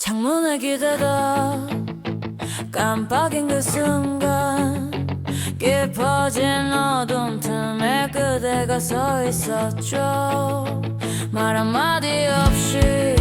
창문에 기대다 깜빡인 그 순간 깊어진 어둠 틈에 그대가 서 있었죠. 말 한마디 없이